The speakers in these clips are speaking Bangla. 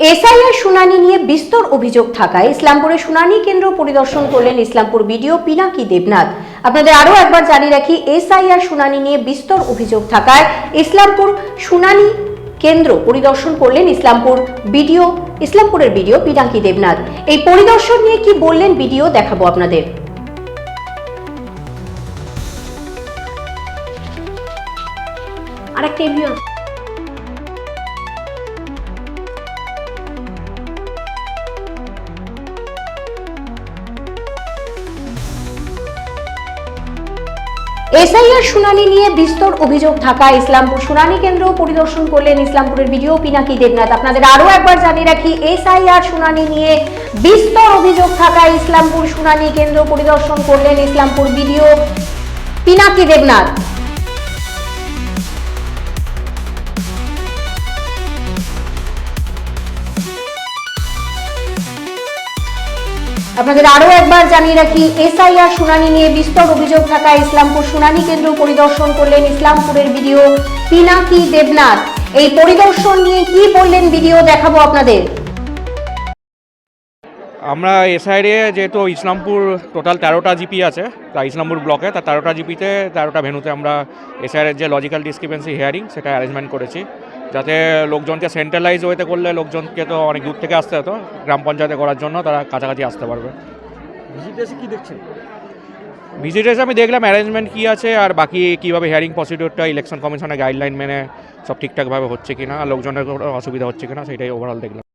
এসআইআর শুনানি নিয়ে বিস্তর অভিযোগ থাকায় ইসলামপুরে শুনানি কেন্দ্র পরিদর্শন করলেন ইসলামপুর বিডিও পিনাকি দেবনাথ। আপনাদের আরও একবার জানিয়ে রাখি, এসআইআর শুনানি নিয়ে বিস্তর অভিযোগ থাকায় ইসলামপুর শুনানি কেন্দ্র পরিদর্শন করলেন ইসলামপুর বিডিও, ইসলামপুরের বিডিও পিনাকি দেবনাথ। এই পরিদর্শন নিয়ে কি বললেন বিডিও দেখাবো আপনাদের। আরেকটা এসআইআর শুনানি নিয়ে বিস্তর অভিযোগ থাকা ইসলামপুর শুনানি কেন্দ্র পরিদর্শন করলেন ইসলামপুরের ভিডিও পিনাকি দেবনাথ। আপনাদের আরও একবার জানিয়ে রাখি, এসআইআর শুনানি নিয়ে বিস্তর অভিযোগ থাকা ইসলামপুর শুনানি কেন্দ্র পরিদর্শন করলেন ইসলামপুর ভিডিও পিনাকি দেবনাথ। আপনাদের আরও একবার জানিয়ে রাখি, এসআইআর শুনানি নিয়ে বিস্তর অভিযোগ থাকা ইসলামপুর শুনানি কেন্দ্র পরিদর্শন করলেন ইসলামপুরের ভিডিও পিনাকি দেবনাথ। এই পরিদর্শন নিয়ে কি বললেন ভিডিও দেখাবো আপনাদের। আমরা এসআইডে যেহেতু ইসলামপুর টোটাল তেরোটা জিপি আছে, তা ইসলামপুর ব্লকে, তা তেরোটা জিপিতে, তেরোটা ভেনুতে আমরা এসআইয়ের যে লজিক্যাল ডিসক্রিপেন্সি হিয়ারিং সেটা অ্যারেঞ্জমেন্ট করেছি। যাতে লোকজনকে সেন্ট্রালাইজ ওয়েতে করলে লোকজনকে তো অনেক দূর থেকে আসতে হতো গ্রাম পঞ্চায়েতে করার জন্য তারা কাছাকাছি আসতে পারবে। কি দেখছেন? ভিজিটার্সে আমি দেখলাম অ্যারেঞ্জমেন্ট কী আছে আর বাকি কীভাবে হিয়ারিং প্রসিডিউরটা ইলেকশন কমিশনের গাইডলাইন মেনে সব ঠিকঠাকভাবে হচ্ছে কিনা আর লোকজনের কোনো অসুবিধা হচ্ছে কি না সেটাই ওভারঅল দেখলাম।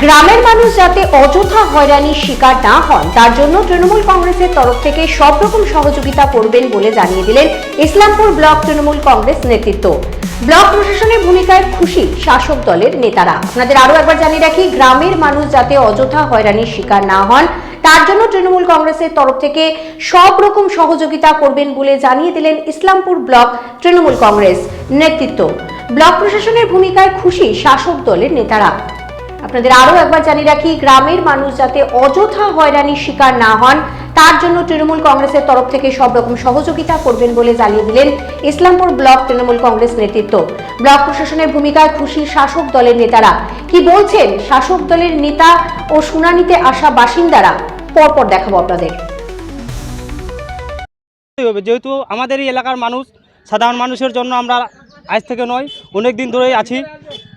গ্রামের মানুষ যাতে অযথা হয়রানির শিকার না হন, তার জন্য তৃণমূল কংগ্রেসের তরফ থেকে সব রকম সহযোগিতা করবেন বলে জানিয়ে দিলেন ইসলামপুর ব্লক তৃণমূল কংগ্রেস নেতৃত্ব। ব্লক প্রশাসনের ভূমিকায় খুশি শাসক দলের নেতারা। আপনাদের আরও একবার জানিয়ে রাখি, গ্রামের মানুষ যাতে অযথা হয়রানির শিকার না হন, তার জন্য তৃণমূল কংগ্রেসের তরফ থেকে সব রকম সহযোগিতা করবেন বলে জানিয়ে দিলেন ইসলামপুর ব্লক তৃণমূল কংগ্রেস নেতৃত্ব। ব্লক প্রশাসনের ভূমিকায় খুশি শাসক দলের নেতারা। আপনাদের আরও একবার জানিয়ে রাখি, গ্রামের মানুষ যাতে অযথা হয়রানির শিকার না হন, তার জন্য তৃণমূল কংগ্রেসের তরফ থেকে সব রকম সহযোগিতা করবেন বলে জানিয়ে দিলেন ইসলামপুর ব্লক তৃণমূল কংগ্রেস নেতৃত্ব। ব্লক প্রশাসনের ভূমিকায় খুশি শাসক দলের নেতারা। কি বলছেন শাসক দলের নেতা ও শুনানিতে আসা বাসিন্দারা? পরপর দেখাবো আপনাদের। যেহেতু আমাদের এই এলাকার মানুষ, সাধারণ মানুষের জন্য আমরা আজ থেকে নয়, অনেক দিন ধরেই আছি।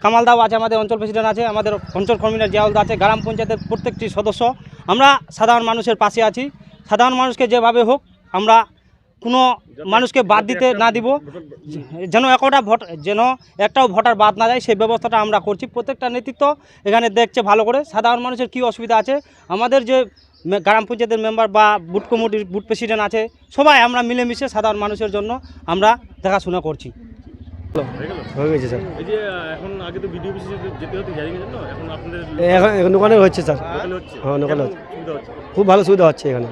কামালদাও আছে, আমাদের অঞ্চল প্রেসিডেন্ট আছে, আমাদের অঞ্চল কনভিনার জিয়াউলদা আছে, গ্রাম পঞ্চায়েতের প্রত্যেকটি সদস্য। আমরা সাধারণ মানুষের পাশে আছি। সাধারণ মানুষকে যেভাবে হোক, আমরা কোনো মানুষকে বাদ দিতে না দিব। যেন একটা ভোট, যেন একটাও ভোটার বাদ না যায়, সেই ব্যবস্থাটা আমরা করছি। প্রত্যেকটা নেতৃত্ব এখানে দেখছে ভালো করে। সাধারণ মানুষের কী অসুবিধা আছে? আমাদের যে গ্রাম পঞ্চায়েতের মেম্বার বা বুট কমিটির বুট প্রেসিডেন্ট আছে, সবাই আমরা মিলেমিশে সাধারণ মানুষের জন্য আমরা দেখাশোনা করছি। হয়ে গেছে স্যার। এই যে এখন আগে তো ভিডিও অফিসে যেতে- যেতে হতো হিয়ারিং এর জন্য এখন আপনাদের এখন এখন দোকানে হচ্ছে স্যার। হ্যাঁ, হচ্ছে। খুব ভালো সুবিধা হচ্ছে এখানে।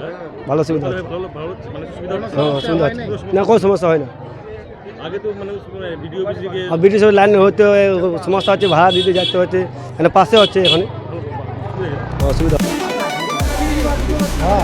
ভালো সুবিধা হচ্ছে। মানে সুবিধা হ্যাঁ সুবিধা হচ্ছে। না কোনো সমস্যা হয় না। আগে তো মানে ভিডিও অফিসে গিয়ে আর ব্রিটিশ লাইন হতে হয়, সমস্যা হচ্ছে ভাড়া দিতে যেতে হচ্ছে এখানে পাশে হচ্ছে এখানে। হ্যাঁ,